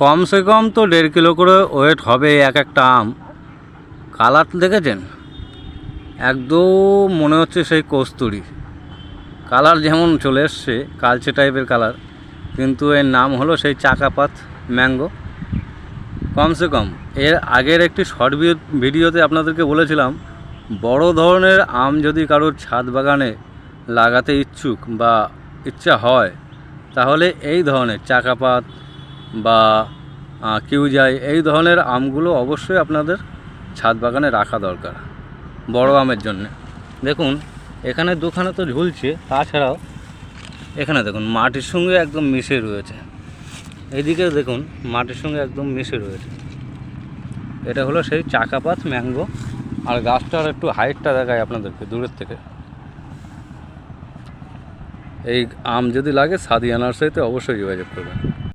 কমসে কম তো দেড় কিলো করে ওয়েট হবে এক একটা আম। কালার দেখেছেন? একদম মনে হচ্ছে সেই কস্তুরি। কালার যেমন চলে এসছে, কালচে টাইপের কালার, কিন্তু এর নাম হলো সেই চাকাপাত ম্যাঙ্গো। কমসে কম, এর আগের একটি শর্ট ভিডিওতে আপনাদেরকে বলেছিলাম, বড় ধরনের আম যদি কারোর ছাদ বাগানে লাগাতে ইচ্ছুক বা ইচ্ছা হয়, তাহলে এই ধরনের চাকাপাত বা আহ, কিউজাই এই ধরনের আমগুলো অবশ্যই আপনাদের ছাদ বাগানে রাখা দরকার বড় আমের জন্য। দেখুন এখানে দুখানে তো ঝুলছে তাছাড়াও এখানে দেখুন মাটির সঙ্গে একদম মিশে রয়েছে। এইদিকে দেখুন মাটির সঙ্গে একদম মিশে রয়েছে। এটা হলো সেই চাকাপাত ম্যাঙ্গো আর গাছটার একটু হাইটটা দেখায় আপনাদেরকে দূরের থেকে। এই আম যদি লাগে সাদিয়া নার্সারিতে অবশ্যই যোগাযোগ করবেন।